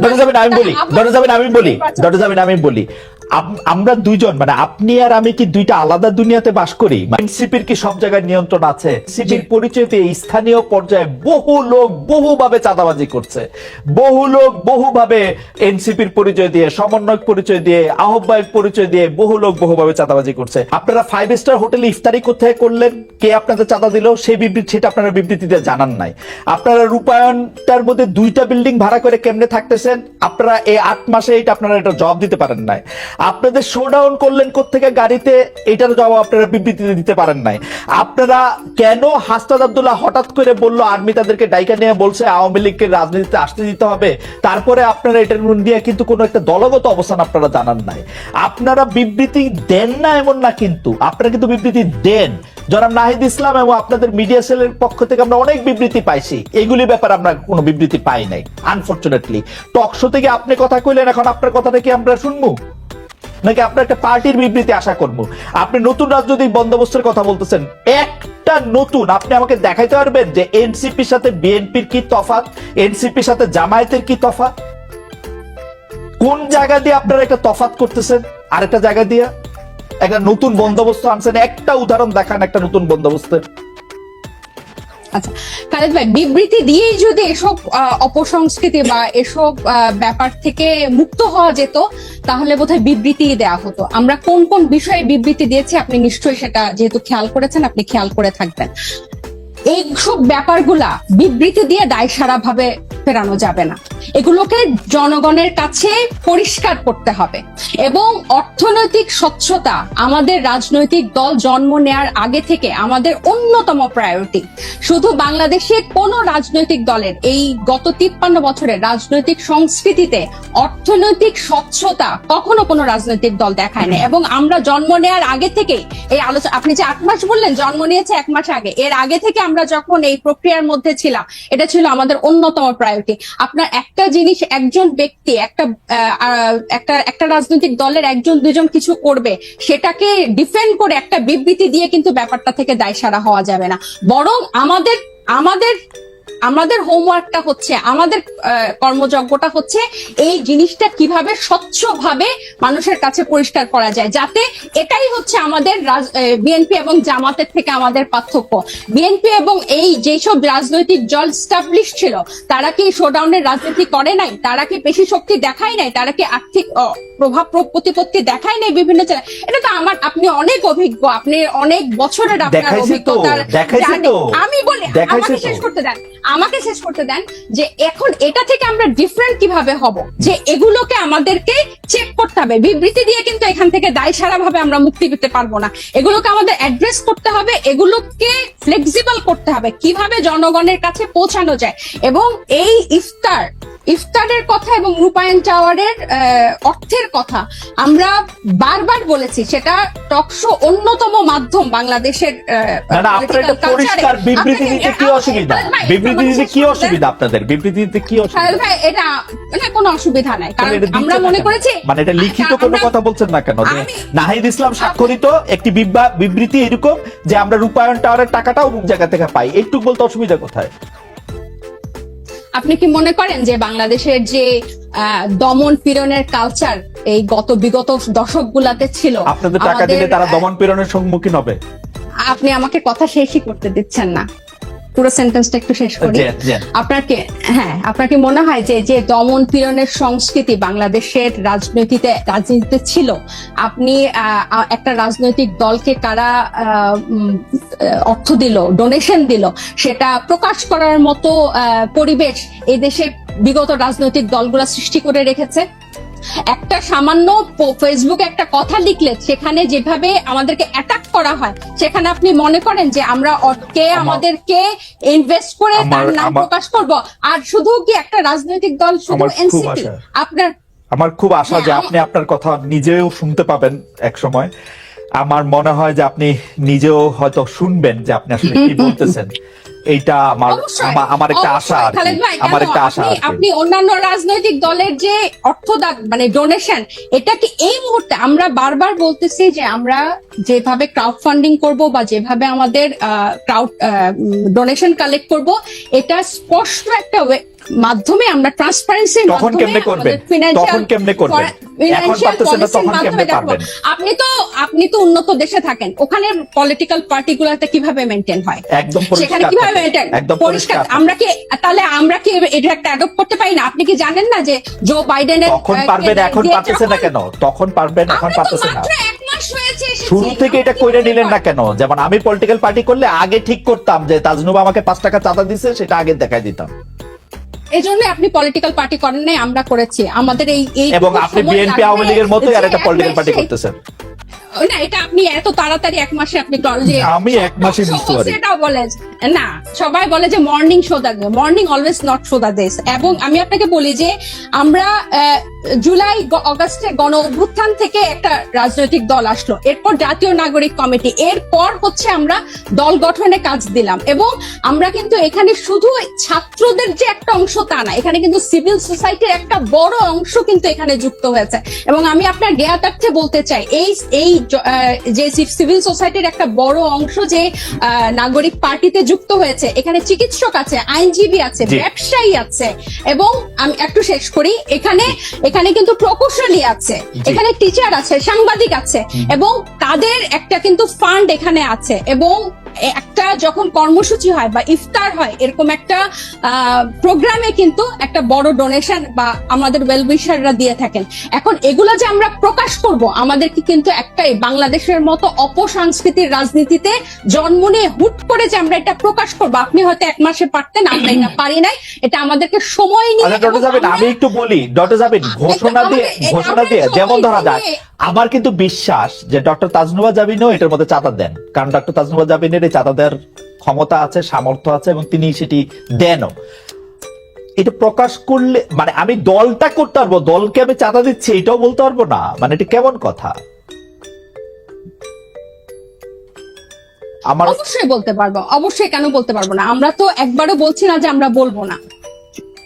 Doctor জামিন আমি বলি। আপনার- ডক্টর জামিন আমি বলি। ডক্টর জামিন আমি বলি। আমরা দুইজন মানে আপনি আর আমি কি দুইটা আলাদা দুনিয়াতে বাস করি? এনসিপির কি সব জায়গায় নিয়ন্ত্রণ আছে? সিপির পরিচয় পেয়ে স্থানীয় পর্যায়ে বহু লোক বহুভাবে চাঁদাবাজি করছে। বহু লোক বহুভাবে এনসিপির পরিচয় দিয়ে সমন্বয়ক পরিচয় দিয়ে আহ্বায়ক পরিচয় দিয়ে বহু লোক বহুভাবে চাঁদাবাজি করছে। আপনারা ফাইভ স্টার হোটেলে ইফতারি কোথায় করলেন? কে আপনাদের চাঁদা দিল? সেই বিবৃতি সেটা আপনারা বিবৃতিতে জানান নাই। আপনারা রূপায়ণটার মধ্যে দুইটা বিল্ডিং ভাড়া করে কেমনে থাকতেছেন? আপনারা এই আট মাসে এটা আপনারা এটা জবাব দিতে পারেন নাই। আপনাদের শোডাউন করলেন কোথেকে গাড়িতে এটার জবাব আপনারা বিবৃতিতে দিতে পারেন নাই। আপনারা কেন হাসনাদ আব্দুল্লাহ হঠাৎ করে বলল, আর্মি তাদেরকে ডাইকা নিয়ে বলছে, আওয়ামী লীগকে রাজনীতিতে আসতে দিতে হবে তারপরে আপনারা এটার নিয়ে কিন্তু কোনো একটা দলগত অবস্থান আপনারা জানান নাই। আপনারা বিবৃতি দেন না এমন না কিন্তু, আপনারা কিন্তু বিবৃতি দেন। জনাব নাহিদ ইসলাম এবং আপনাদের মিডিয়া সেলের পক্ষ থেকে আমরা অনেক বিবৃতি পাইছি। এগুলি ব্যাপারে আমরা কোনো বিবৃতি পাই নাই আনফরচুনেটলি টক শো থেকে আপনি কথা কইলেন, এখন আপনার কথাটা কি আমরা শুনব। নাকি আপনার একটা পার্টির বিবৃতি আশা করব? আপনি নতুন রাজনৈতিক বন্দোবস্তের কথা বলতেছেন। একটা নতুন, আপনি আমাকে দেখাইতে পারবেন যে এনসিপির সাথে বিএনপির কি তফাৎ? এনসিপির সাথে জামায়াতের কি তফাৎ? কোন জায়গা দিয়ে আপনারা একটা তফাৎ করতেছেন? আরেকটা জায়গা দিয়ে একটা নতুন বন্দোবস্ত আনছেন। একটা উদাহরণ দেখান একটা নতুন বন্দোবস্তের আচ্ছা খালেদ ভাই, বিবৃতি দিয়েই যদি এসব অপসংস্কৃতি বা এসব ব্যাপার থেকে মুক্ত হওয়া যেত তাহলে বোধহয় বিবৃতি দেওয়া হতো। আমরা কোন কোন বিষয়ে বিবৃতি দিয়েছি আপনি নিশ্চয়ই সেটা যেহেতু খেয়াল করেছেন, আপনি খেয়াল করে থাকবেন। এইসব ব্যাপারগুলা বিবৃতি দিয়ে দায় সারা ভাবে ফেরানো যাবে না। এগুলোকে জনগণের কাছে পরিষ্কার করতে হবে এবং অর্থনৈতিক স্বচ্ছতা আমাদের রাজনৈতিক দল জন্ম নেয়ার আগে থেকে আমাদের অন্যতম প্রায়োরিটি শুধু বাংলাদেশে কোন রাজনৈতিক দলের এই গত তিপ্পান্ন বছরের রাজনৈতিক সংস্কৃতিতে অর্থনৈতিক স্বচ্ছতা কখনো কোনো রাজনৈতিক দল দেখায় না এবং আমরা জন্ম নেয়ার আগে থেকেই এই আলোচনা আপনি যে আট মাস বললেন, জন্ম নিয়েছে এক মাস আগে। এর আগে থেকে আমরা যখন এই প্রক্রিয়ার মধ্যে ছিলাম, এটা ছিল আমাদের অন্যতম প্রায়োরিটি আপনার একটা জিনিস একজন ব্যক্তি, একটা একটা একটা রাজনৈতিক দলের একজন, দুজন কিছু করবে, সেটাকে ডিফেন্ড করে একটা বিবৃতি দিয়ে কিন্তু ব্যাপারটা থেকে দায় সারা হওয়া যাবে না। বরং আমাদের আমাদের আমাদের হোমওয়ার্কটা হচ্ছে, আমাদের কর্মযজ্ঞটা হচ্ছে এই জিনিসটা কীভাবে স্বচ্ছভাবে মানুষের কাছে পরিষ্কার করা যায়। যাতে এটাই হচ্ছে আমাদের বিএনপি এবং জামাতের থেকে আমাদের পার্থক্য। বিএনপি এবং এই যেসব রাজনৈতিক দল স্টাবলিশ ছিল, তারা কি শোডাউনের রাজনীতি করে নাই? তারা কি পেশি শক্তি দেখায় নাই? তারা কি আর্থিক প্রভাব প্র- প্রতিপত্তি দেখায় নাই বিভিন্ন জায়গায়। এটা তো আমার আপনি অনেক অভিজ্ঞ আপনি অনেক বছরের আপনার অভিজ্ঞতার। আমি বলি আমাকে শেষ করতে দেন। আমাকে শেষ করতে দেন যে এখন এটা থেকে আমরা ডিফারেন্ট কীভাবে হব? যে এগুলোকে আমাদেরকে চেক করতে হবে। বিবৃতি দিয়ে কিন্তু এখান থেকে দায় সারা ভাবে আমরা মুক্তি পেতে পারব না। এগুলোকে আমাদের অ্যাড্রেস করতে হবে এগুলোকে ফ্লেক্সিবল করতে হবে। কীভাবে জনগণের কাছে পৌঁছানো যায়? এবং এই ইফতার ইফতারের কথা এবং রূপায়ণ টাওয়ারের অর্থের কথা আমরা বারবার বলেছি সেটা টকশো অন্যতম মাধ্যম বাংলাদেশের একটা পরিষ্কার বিবৃতি দিতে কি অসুবিধা? বিবৃতি দিতে কি অসুবিধা আপনাদের? বিবৃতি দিতে কি অসুবিধা? ভাই এটা এটা কোনো অসুবিধা নাই কারণ আমরা মনে করেছি মানে এটা লিখিত কোনো কথা বলছেন না কেন? যে নাহিদ ইসলাম স্বাক্ষরিত একটি বিবৃতি এরকম যে আমরা রূপায়ণ টাওয়ারের টাকাটা অমুক জায়গা থেকে পাই। এইটুকু বলতে অসুবিধা কোথায়? আপনি কি মনে করেন যে বাংলাদেশের যে আহ, দমন পীড়নের কালচার এই গত বিগত দশক গুলাতে ছিল? আপনাদের টাকা দিলে তারা দমন পীড়নের সম্মুখীন হবে। আপনি আমাকে কথা শেষই করতে দিচ্ছেন না। পুরো সেন্টেন্সটা একটু শেষ করি। জি, জি। আপনার কি হ্যাঁ আপনার কি মনে হয় যে যে দমন পীড়নের সংস্কৃতি বাংলাদেশের রাজনীতিতে রাজনীতিতে ছিল? আপনি একটা রাজনৈতিক দলকে কারা আহ, অর্থ দিল ডোনেশন দিল সেটা প্রকাশ করার মতো পরিবেশ এই দেশে বিগত রাজনৈতিক দলগুলা সৃষ্টি করে রেখেছে। একটা সামান্য ফেসবুকে একটা কথা লিখলে সেখানে যেভাবে আমাদেরকে অ্যাটাক করা হয় সেখানে আপনি মনে করেন যে আমরা কে আমাদেরকে ইনভেস্ট করে তার নাম প্রকাশ করব। আর শুধু কি একটা রাজনৈতিক দল শুধু এনসিপি আপনার আমার খুব আশা যে হ্যাঁ, আপনি আপনার কথা নিজেও শুনতে পাবেন এক সময় আমার মনে হয় যে আপনি নিজেও হয়তো শুনবেন যে আপনি আসলে কি বলতেছেন এইটা আমার আমার একটা আশা? আমার একটা আশা আপনি- আপনি অন্যান্য রাজনৈতিক দলের যে অর্থদান মানে ডোনেশন এটা কি এই মুহূর্তে আমরা বারবার বলতেছি যে আমরা যেভাবে ক্রাউড ফান্ডিং করব বা যেভাবে আমাদের ক্রাউড ডোনেশন কালেক্ট করব এটা স্পষ্ট একটা মাধ্যমে আমরা ট্রান্সপারেন্সি তখন কেমনে করবেন? তখন কেমনে করবেন? এখন পারতেছেন না, তখন কেমনে পারবেন? আপনি তো আপনি তো উন্নত দেশে থাকেন। ওখানে পলিটিক্যাল পার্টি গুলাতে কীভাবে মেনটেন হয়? একদম সেখানে কীভাবে maintain? একদম পরিষ্কার। আমরা কি তাহলে আমরা কি এটা একটা অ্যাডপ্ট করতে পারি না? আপনি কি জানেন না যে জো বাইডেনের তখন পারবেন এখন পারতেছেন না কেন? তখন পারবেন এখন পারতেছেন না। শুরু থেকে এটা কইরে নিলেন না কেন? যেমন আমি পলিটিক্যাল পার্টি করলে আগে ঠিক করতাম যে তাজনুবা আমাকে পাঁচ টাকা চাঁদা দিছে সেটা আগে দেখাই দিতাম। এই জন্য আপনি পলিটিক্যাল পার্টি করেন নাই আমরা করেছি। আমাদের এই এই এবং আপনি বিএনপি আওয়ামী লীগের মতোই আর একটা পলিটিক্যাল পার্টি করতেছেন। না এটা আপনি এত তাড়াতাড়ি এক মাসে আপনি আমি এক মাসে বুঝতে পারি। সেটাও বলে না সবাই বলে যে মর্নিং সোদা মর্নিং অলওয়েজ নট সোদা দেশ এবং আমি আপনাকে বলি যে আমরা জুলাই অগাস্টে গণ অভ্যুত্থান থেকে একটা রাজনৈতিক দল আসলো। এরপর জাতীয় নাগরিক কমিটি। এরপর হচ্ছে আমরা দল গঠনে কাজ দিলাম। এবং আমরা কিন্তু এখানে শুধু ছাত্রদের যে একটা অংশ তা না। এখানে কিন্তু সিভিল সোসাইটির একটা বড় অংশ কিন্তু এখানে যুক্ত হয়েছে। এবং আমি আপনার জ্ঞাতার্থে বলতে চাই এই এই যে সিভিল সোসাইটির একটা বড় অংশ যে নাগরিক পার্টিতে যুক্ত হয়েছে এখানে চিকিৎসক আছে আইনজীবী আছে ব্যবসায়ী আছে এবং আমি একটু শেষ করি এখানে এখানে কিন্তু প্রকৌশলী আছে এখানে টিচার আছে সাংবাদিক আছে এবং তাদের একটা কিন্তু ফান্ড এখানে আছে এবং একটা যখন কর্মসূচি হয় বা ইফতার হয় এরকম একটা প্রোগ্রামে কিন্তু একটা বড় ডোনেশন বা আমাদের ওয়েলউইশাররা দিয়ে থাকেন। এখন এগুলা যে আমরা প্রকাশ করব আমাদেরকে কিন্তু একটাই বাংলাদেশের মতো অপসংস্কৃতির রাজনীতিতে জন্ম নিয়ে হুট করে যে আমরা এটা প্রকাশ করব আপনি হয়তো এক মাসে পারতেন আমরা এটা পারি নাই এটা আমাদেরকে সময় নিয়ে আচ্ছা আমি একটু বলি ডক্টর জাবিন ঘোষণা দিয়ে ঘোষণা দিয়ে যেমন ধরা যায় আমার কিন্তু বিশ্বাস যে ডক্টর তাজনুবা জাবিনও এটার মধ্যে চাঁদা দেন। কারণ ডক্টর তাজনুবা জাবিনের এই চাঁদা দেওয়ার ক্ষমতা আছে, সামর্থ্য আছে এবং তিনি সেটি দেনও। এটা প্রকাশ করলে মানে আমি দলটা করতে পারব, দলকে আমি চাঁদা দিচ্ছি, এটাও বলতে পারব না। মানে এটা কেমন কথা? আমার অবশ্যই বলতে পারব, অবশ্যই কেন বলতে পারব না? আমরা তো একবারও বলছি না যে আমরা বলব না।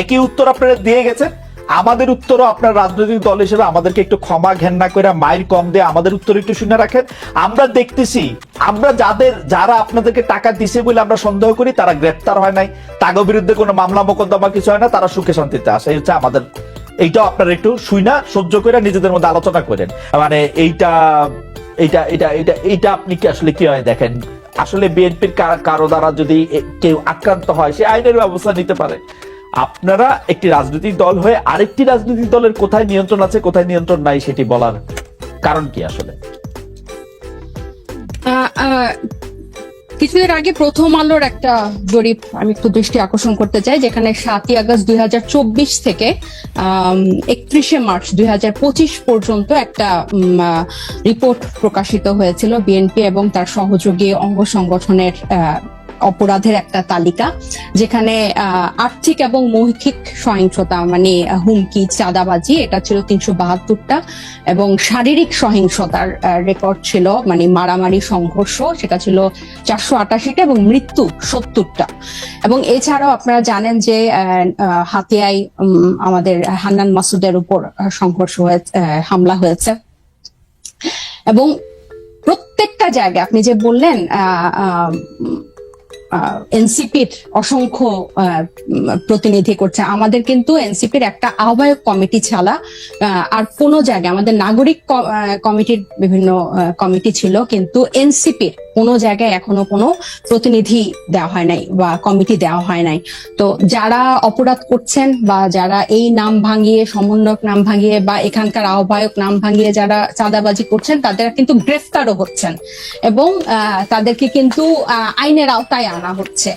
একই উত্তর আপনারা দিয়ে গেছেন। আমাদের উত্তরও আপনার রাজনৈতিক দল হিসেবে আমাদেরকে একটু ক্ষমা ঘেন্না করে, মাইর কম দিয়ে আমাদের উত্তর একটু শুনে রাখেন। আমরা দেখতেছি, আমরা যাদের, যারা আপনাদেরকে টাকা দিছে বলে আমরা সন্দেহ করি, তারা গ্রেপ্তার হয় নাই। তাগো বিরুদ্ধে কোনো মামলা, মোকদ্দমা কিছু হয় না, তারা সুখে শান্তিতে আসে এই হচ্ছে আমাদের, এইটাও আপনারা একটু শুইনা সহ্য করে নিজেদের মধ্যে আলোচনা করেন। মানে এইটা এইটা এটা এটা এইটা আপনি কি আসলে কি হয় দেখেন? আসলে বিএনপির কারও দ্বারা যদি কেউ আক্রান্ত হয়, সে আইনের ব্যবস্থা নিতে পারে। আপনারা একটি রাজনৈতিক দল হয়ে আরেকটি রাজনৈতিক দলের কোথায় নিয়ন্ত্রণ আছে, কোথায় নিয়ন্ত্রণ নাই সেটি বলার কারণ কি আসলে? কিছুদিন আগে প্রথম আলোর একটা জরিপ আমি একটু দৃষ্টি আকর্ষণ করতে চাই, যেখানে সাতই আগস্ট দুই হাজার চব্বিশ থেকে একত্রিশে মার্চ দুই হাজার পঁচিশ পর্যন্ত একটা রিপোর্ট প্রকাশিত হয়েছিল বিএনপি এবং তার সহযোগী অঙ্গ সংগঠনের অপরাধের একটা তালিকা যেখানে আর্থিক এবং মৌখিক সহিংসতা মানে হুমকি চাঁদাবাজি এটা ছিল তিনশো বাহাত্তরটা এবং শারীরিক সহিংসতার রেকর্ড ছিল মানে মারামারি সংঘর্ষ সেটা ছিল চারশো আটাশিটা এবং মৃত্যু সত্তরটা। এবং এছাড়াও আপনারা জানেন যে উম, আমাদের হান্নান মাসুদের উপর সংঘর্ষ আহ, হামলা হয়েছে। এবং প্রত্যেকটা জায়গায় আপনি যে বললেন এনসিপির অসংখ্য প্রতিনিধি করছে। আমাদের কিন্তু এনসিপির একটা আহ্বায়ক কমিটি ছাড়া আর কোনো জায়গায়, আমাদের নাগরিক কমিটির বিভিন্ন কমিটি ছিল, কিন্তু এনসিপির কোনো জায়গায় এখনও কোনো প্রতিনিধি দেওয়া হয় নাই বা কমিটি দেওয়া হয় নাই। তো যারা অপরাধ করছেন বা যারা এই নাম ভাঙিয়ে, সমন্বয়ক নাম ভাঙিয়ে বা এখানকার আহ্বায়ক নাম ভাঙিয়ে যারা চাঁদাবাজি করছেন, তাদের কিন্তু গ্রেফতারও হচ্ছেন এবং তাদেরকে কিন্তু আইনের আওতায় আনা হচ্ছে।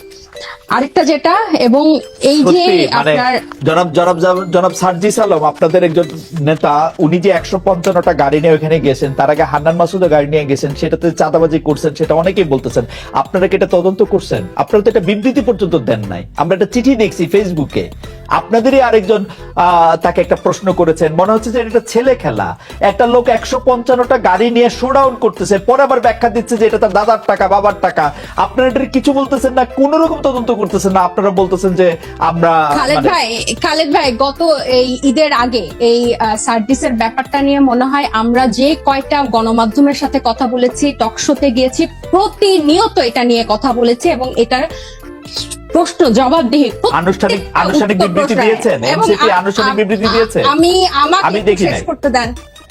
আরেকটা যেটা এবং এই যে মানে আপনার জনাব জনাব জনাব- জনাব সার্জিস আলম আপনাদের একজন নেতা উনি যে একশো পঞ্চান্নটা গাড়ি নিয়ে ওখানে গেছেন তার আগে হান্নান মাসুদও গাড়ি নিয়ে গেছেন সেটাতে চাঁদাবাজি করছেন সেটা অনেকেই বলতেছেন। আপনারা কি এটা তদন্ত করছেন? আপনারা তো এটা বিবৃতি পর্যন্ত দেন নাই। আমরা একটা চিঠি দেখছি ফেসবুকে আপনাদেরই আরেকজন তাকে একটা প্রশ্ন করেছেন। মনে হচ্ছে যে এটা ছেলে খেলা। একটা লোক একশো পঞ্চান্নটা গাড়ি নিয়ে শোডাউন করতেছে পরে আবার ব্যাখ্যা দিচ্ছে যে এটা তার দাদার টাকা বাবার টাকা। আপনারা এটা কিছু বলতেছেন না? কোন রকম তদন্ত করতেছেন না? আপনারা বলতেছেন যে আমরা খালেদ মানে- ভাই খালেদ ভাই গত এই ঈদের আগে এই সার্ভিসের ব্যাপারটা নিয়ে মনে হয় আমরা যে কয়টা গণমাধ্যমের সাথে কথা বলেছি টকশোতে গিয়েছি প্রতিনিয়ত এটা নিয়ে কথা বলেছি এবং এটার প্রশ্ন জবাবদিহি দিয়ে আনুষ্ঠানিক আনুষ্ঠানিক বিবৃতি। দিয়েছেন? এমসিপি আনুষ্ঠানিক বিবৃতি দিয়েছে? আমি আমাকে আমি একটু দেখি শেষ করতে দেন।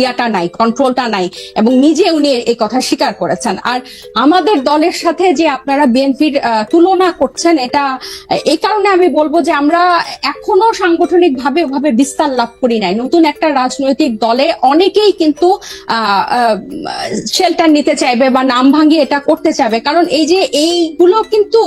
ইয়াটা নাই কন্ট্রোলটা নাই এবং নিজে উনি এই কথা স্বীকার করেছেন। আর আমাদের দলের সাথে যে আপনারা বিএনপির তুলনা করছেন, এটা এই কারণে আমি বলব যে আমরা এখনও সাংগঠনিক ভাবে ওভাবে বিস্তার লাভ করি নাই। নতুন একটা রাজনৈতিক দলে অনেকেই কিন্তু শেল্টার নিতে চাইবে বা নাম ভাঙিয়ে এটা করতে চাইবে। কারণ এই যে এইগুলো কিন্তু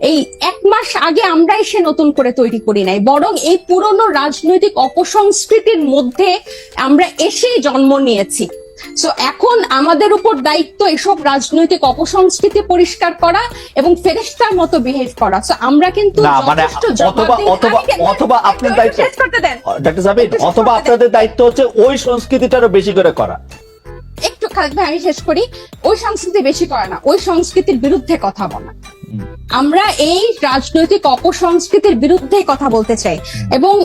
এই এক মাস আগে আমরা এসে নতুন করে তৈরি করি নাই বরং এই পুরনো রাজনৈতিক অপসংস্কৃতির মধ্যে আমরা এসে জন্ম নিয়েছি। সো এখন আমাদের উপর দায়িত্ব এসব রাজনৈতিক অপসংস্কৃতি পরিষ্কার করা এবং ফেরেস্তার মতো বিহেভ করা। সো আমরা কিন্তু মানে অথবা অথবা অথবা আপনার দায়িত্ব ডাক্তার অথবা আপনাদের দায়িত্ব হচ্ছে ওই সংস্কৃতিটারও বেশি করে করা। একটু ভাই আমি শেষ করি। ওই সংস্কৃতি বেশি করে না ওই সংস্কৃতির বিরুদ্ধে কথা বলা। আমরা এই রাজনৈতিক অপসংস্কৃতির বিরুদ্ধে কথা বলতে চাই। এবং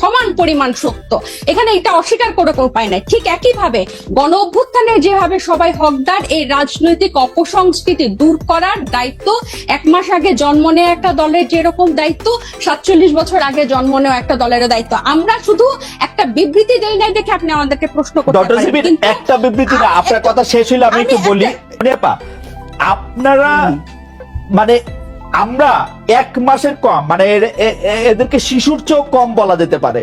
সমান পরিমাণ সত্য। এখানে এটা অস্বীকার করে কোনো উপায় নাই। ঠিক একই ভাবে গণ অভ্যুত্থানের যেভাবে সবাই হকদার এই রাজনৈতিক অপসংস্কৃতি দূর করার দায়িত্ব এক মাস আগে জন্ম নেওয়া একটা দলের যেরকম দায়িত্ব সাতচল্লিশ বছর আগে জন্ম নেওয়া একটা দলের দায়িত্ব। আমরা শুধু একটা বিবৃতি দেই নাই দেখে আপনি আমাদেরকে প্রশ্ন করতে পারেন। একটা বিবৃতি না আপনার কথা শেষ হইলে আমি একটু বলি। মানে আপনারা মানে আমরা এক মাসের কম মানে এদেরকে শিশুর চেয়েও কম বলা যেতে পারে।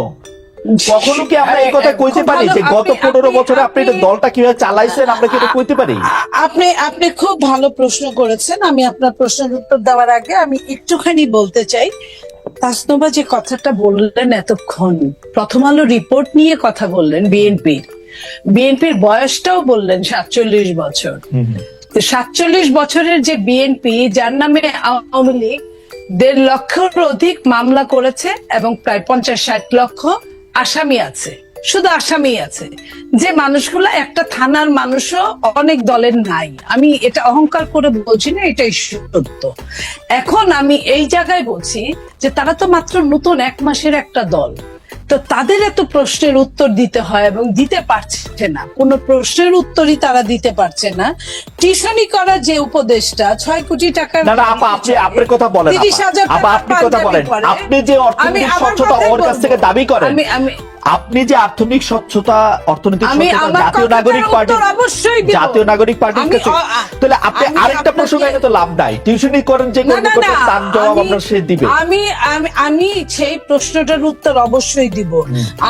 কখনো কি আমরা এই কথা কইতে পারি যে গত পনেরো বছরে আপনি দলটা কীভাবে চালাইছেন আমরা কি এটা কইতে পারি? আপনি আপনি খুব ভালো প্রশ্ন করেছেন। আমি আপনার প্রশ্নের উত্তর দেওয়ার আগে আমি একটুখানি বলতে চাই। তাসনোবা যে কথাটা বললেন এতক্ষণ প্রথম আলো রিপোর্ট নিয়ে কথা বললেন বিএনপির বিএনপির বয়সটাও বললেন সাতচল্লিশ বছর। তো সাতচল্লিশ বছরের যে বিএনপি যার নামে আওয়ামী লীগ দেড় লক্ষের অধিক মামলা করেছে এবং প্রায় পঞ্চাশ ষাট লক্ষ আসামি আছে। শুধু আসামি আছে। যে মানুষগুলো একটা থানার মানুষও অনেক দলের নাই। আমি এটা অহংকার করে বলছি না, এটাই সত্য। এখন আমি এই জায়গায় বলছি যে তারা তো মাত্র নতুন এক মাসের একটা দল। তো তাদের এত প্রশ্নের উত্তর দিতে হয় এবং দিতে পারছে না। কোনো প্রশ্নের উত্তরই তারা দিতে পারছে না। টিউশনি করা যে উপদেশটা ছয় কোটি টাকার আপনি আপনার কথা বলেন তিরিশ হাজার আপনি কথা বলেন। আপনি যে অর্থনৈতিক স্বচ্ছতা ওর কাছ থেকে দাবি করেন আমি আমি আপনি যে আর্থিক স্বচ্ছতা অর্থনৈতিক জাতীয় নাগরিক পার্টি। জাতীয় নাগরিক পার্টির কাছে তাহলে আপনি আরেকটা প্রশ্ন এনে তো লাভ নাই। টিউশনি করেন যে তার জবাব আপনার সে দিবে। আমি আমি আমি সেই প্রশ্নটার উত্তর অবশ্যই দিব।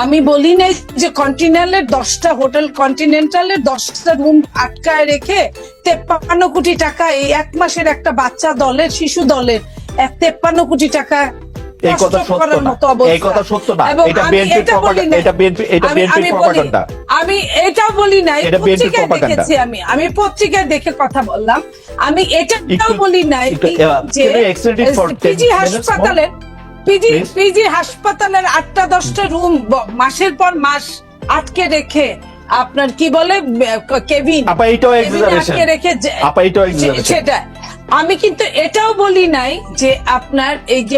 আমি বলি নাই যে কন্টিনেন্টালের দশটা হোটেল কন্টিনেন্টালের দশটা রুম আটকায় রেখে তেপ্পান্ন কোটি টাকা এই এক মাসের একটা বাচ্চা দলের শিশু দলের এক তেপ্পান্ন কোটি টাকা এই কথা সত্য না এই কথা সত্য না এটা বিএনপির এটা এটা বিএনপি এটা বিএনপির প্রপাগান্ডা আমি এটাও বলি নাই এটা। দেখেছি আমি। আমি পত্রিকায় দেখে কথা বললাম। আমি এটাও বলি নাই যে can you extend it for 10 PG হাসপাতালের পিজি পিজি হাসপাতালের আটটা দশটা রুম মাসের পর মাস আটকে রেখে আপনার কি বলে কেবিন। আপা এটাও এক্সাজারেশন আটকে রেখে আপা এটাও এক্সাজারেশন সেটা আমি কিন্তু এটাও বলি নাই যে আপনার এই যে